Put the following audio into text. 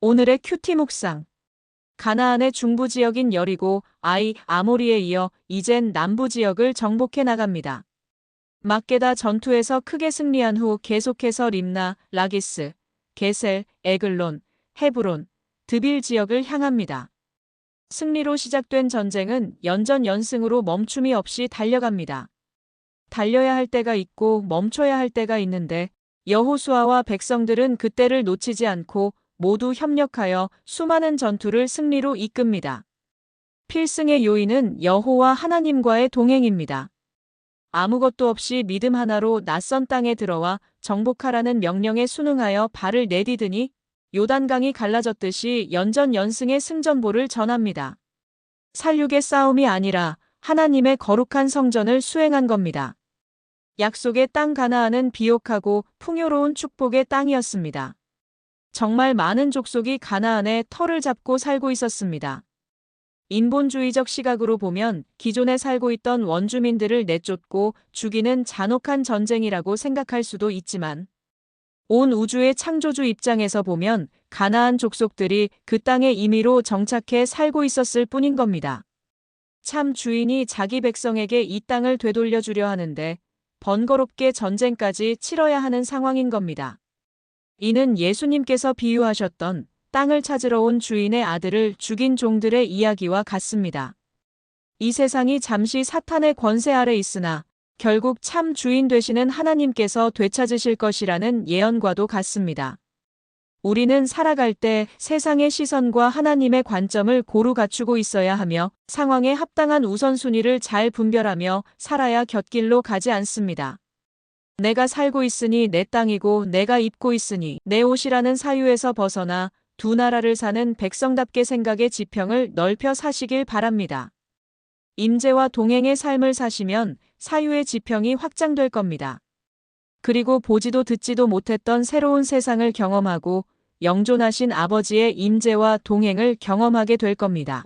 오늘의 큐티 묵상. 가나안의 중부 지역인 여리고, 아이, 아모리에 이어 이젠 남부 지역을 정복해 나갑니다. 막게다 전투에서 크게 승리한 후 계속해서 림나, 라기스, 게셀, 에글론, 헤브론, 드빌 지역을 향합니다. 승리로 시작된 전쟁은 연전 연승으로 멈춤이 없이 달려갑니다. 달려야 할 때가 있고 멈춰야 할 때가 있는데 여호수아와 백성들은 그때를 놓치지 않고 모두 협력하여 수많은 전투를 승리로 이끕니다. 필승의 요인은 여호와 하나님과의 동행입니다. 아무것도 없이 믿음 하나로 낯선 땅에 들어와 정복하라는 명령에 순응하여 발을 내디드니 요단강이 갈라졌듯이 연전 연승의 승전보를 전합니다. 살육의 싸움이 아니라 하나님의 거룩한 성전을 수행한 겁니다. 약속의 땅 가나안은 비옥하고 풍요로운 축복의 땅이었습니다. 정말 많은 족속이 가나안에 터를 잡고 살고 있었습니다. 인본주의적 시각으로 보면 기존에 살고 있던 원주민들을 내쫓고 죽이는 잔혹한 전쟁이라고 생각할 수도 있지만 온 우주의 창조주 입장에서 보면 가나안 족속들이 그 땅에 임의로 정착해 살고 있었을 뿐인 겁니다. 참 주인이 자기 백성에게 이 땅을 되돌려 주려 하는데 번거롭게 전쟁까지 치러야 하는 상황인 겁니다. 이는 예수님께서 비유하셨던 땅을 찾으러 온 주인의 아들을 죽인 종들의 이야기와 같습니다. 이 세상이 잠시 사탄의 권세 아래 있으나 결국 참 주인 되시는 하나님께서 되찾으실 것이라는 예언과도 같습니다. 우리는 살아갈 때 세상의 시선과 하나님의 관점을 고루 갖추고 있어야 하며 상황에 합당한 우선순위를 잘 분별하며 살아야 곁길로 가지 않습니다. 내가 살고 있으니 내 땅이고 내가 입고 있으니 내 옷이라는 사유에서 벗어나 두 나라를 사는 백성답게 생각의 지평을 넓혀 사시길 바랍니다. 임재와 동행의 삶을 사시면 사유의 지평이 확장될 겁니다. 그리고 보지도 듣지도 못했던 새로운 세상을 경험하고 영존하신 아버지의 임재와 동행을 경험하게 될 겁니다.